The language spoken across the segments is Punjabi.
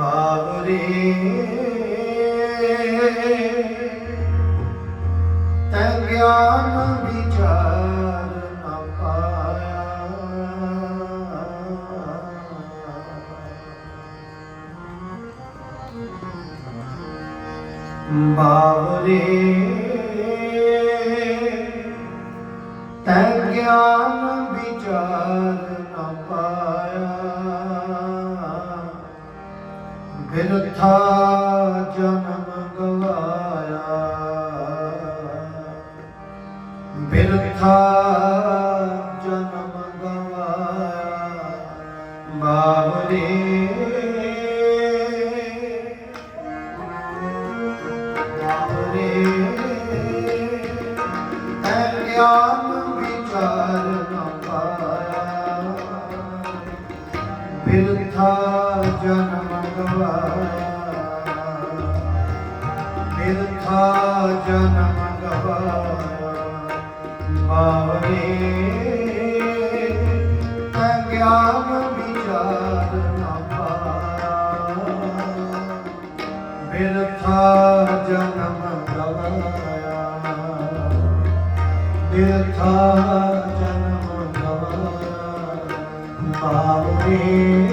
ਬਾਵਰੇ ਤੈ ਗਿਆਨ ਵਿਚਾਰ ਨਾ ਪਾਇਆ। ਬਾਵਰੇ ਤੈ ਵਿਚਾਰ ਨਾ ਪਾਇਆ। ਬਿਰਥਾ ਜਨਮ ਗਵਾਇਆ। ਬਿਰਥਾ ਜਨਮ ਗਵਾਇਆ। ਬਾਵਰੇ ਤੈ ਗਿਆਨ ਵਿਚਾਰ ਨਾ ਪਾਇਆ। ਬਿਰਥਾ ਜਨਮ ਬਿਰਥਾ ਜਨਮ ਗਵਾਇਆ ਬਾਵਰੇ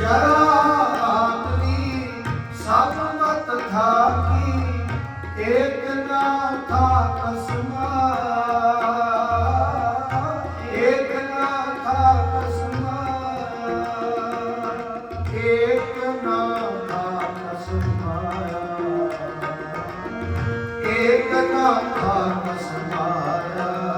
ਜਰਾ ਆਖਦੀ ਸਭ ਮਤ ਖਾਕੀ ਏਕ ਨਾ ਥਾ ਕਸਮਾ। ਏਕ ਨਾ ਥਾ ਕਸਮਾ। ਏਕ ਨਾ ਥਾ ਕਸਮਾਇਆ ਏਕ ਨਾ ਥਾ ਕਸਮਾਇਆ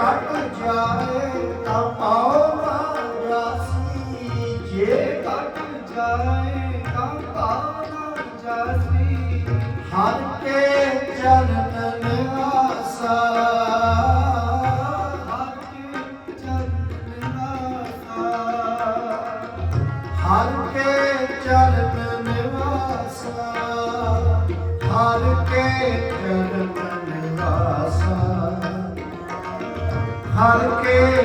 कट जाए तपाओ Yeah.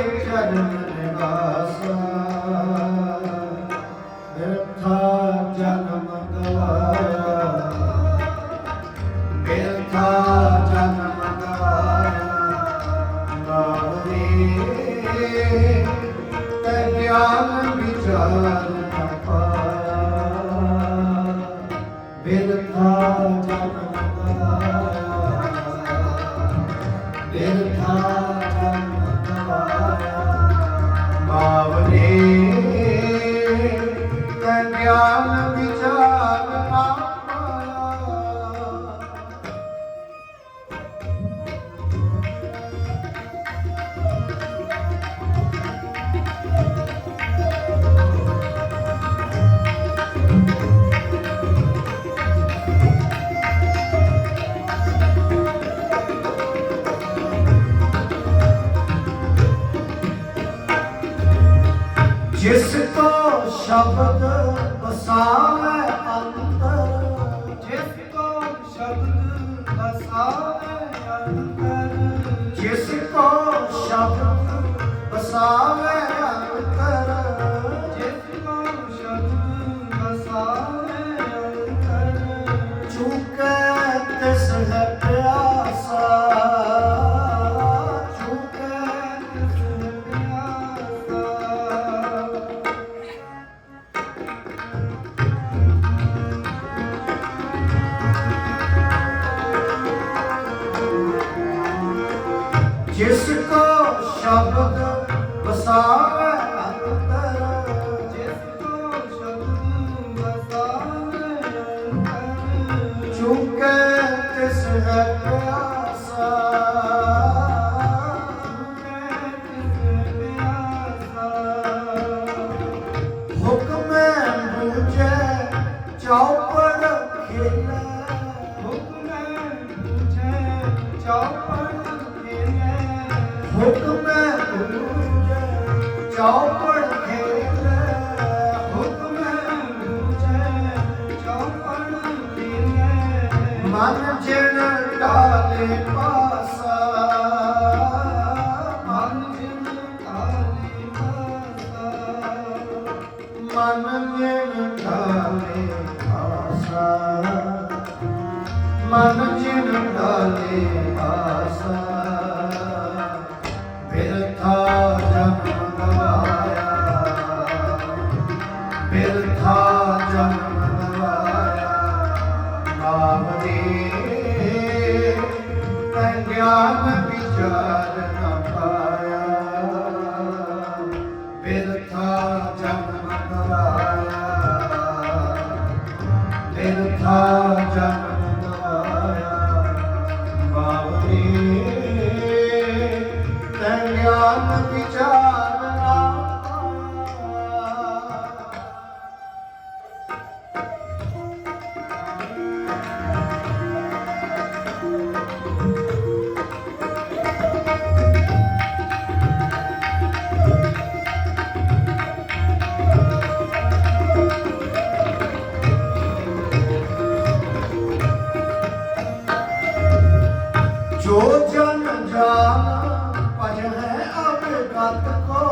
ਕੋ ਸ਼ਬਦ ਵਸਾਵੇ ਅੰਤਰ ਜਿਸ ਕੋ ਸ਼ਬਦ ਵਸਾਵੇ ਅੰਤਰ ਜਿਸ ਕੋ ਸ਼ਬਦ ਵਸਾਵੇ ਮਨ ਜਿਨ ਕਾਲੇ ਪਾਸਾ, ਮਨ ਜਿਨ ਕਾਲੇ ਪਾਸਾ, ਮਨ ਜਿਨ ਕਾਲੇ ਪਾਸਾ, ਮਨ ਜਿਨ ਕਾਲੇ ਪਾਸਾ। ਬਿਰਥਾ ਜਨਮ ਗਵਾਇਆ ਬਿਰਥਾ าน ਜਨ ਜਾਨ ਭਜ ਹੈ ਅਬ ਗਤ ਕੋ।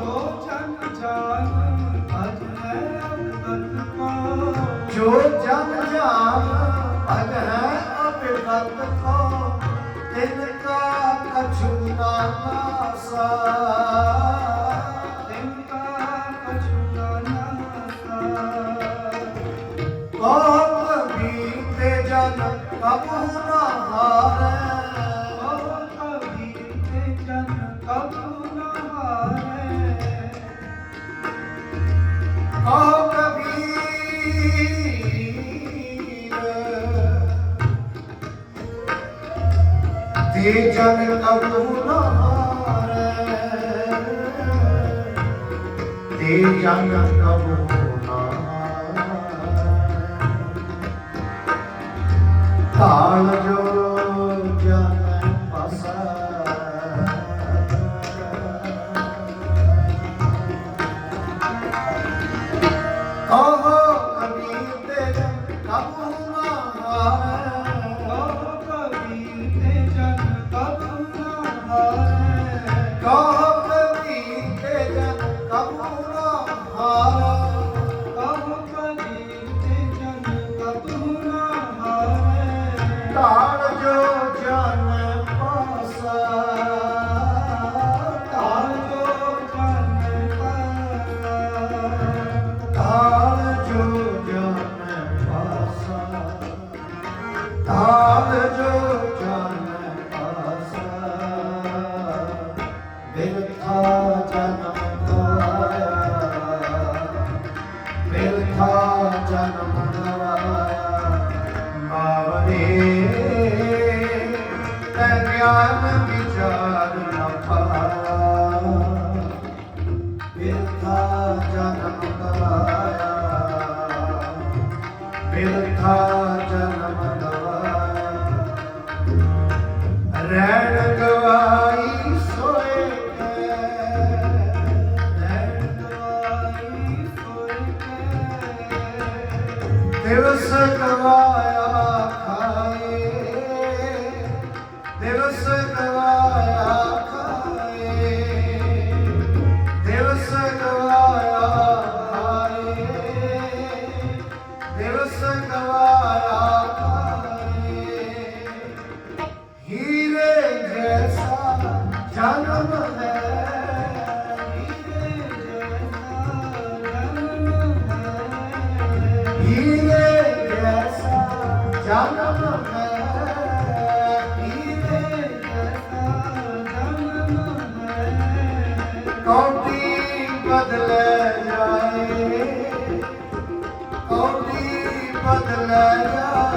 ਜੋ ਜਨ ਜਾਨ ਭਜ ਹੈ ਅਬ ਗਤ ਕੋ। ਜੋ ਜਨ ਜਾਨ ਭਜ ਹੈ ਅਬ ਗਤ ਕੋ। ਤਿਨ ਕਾ ਕਛੂ ਨਾਨਾ ਸਾ। ਤਿਨ ਕਾ ਕਛੂ ਨਾਨਾ ਸਾ। ਕੋਪ ਬੀਤੇ ਜਨ ਕਬੂ ਨਾ ਹਾਰੇ। ਤੇ ਜਨ ਕਬੂ ਨਾ ਹਾਰੇ। ਤੇ ਜਨ ਕਬੂ ਬਿਰਥਾ ਜਨਮ ਗਵਾਇਆ ਬਿਰਥਾ ਜਨਮ ਗਵਾਇਆ ਮਾਵਨੇ ਤੈ ਗਿਆਨ ਵਿਚਾਰ ਨ ਪਾਇਆ। ਬਿਰਥਾ ਜਨਮ ਗਵਾਇਆ ਬਿਰਥਾ ਜਨਮ ਗਵਾਇਆ ਰਹਿਣ ਗਵਾਈ ਦਿਵਸ ਗਵਾਇਆ ਖਾਏ। ਦਿਵਸ ਗਵਾਇਆ ਖਾਏ। ਦਿਵਸ ਗਵਾਇਆ ਖਾਏ। ਦਿਵਸ ਬਦਲੇ ਜਾਏ ਕੌਡੀ ਬਦਲੇ ਜਾਏ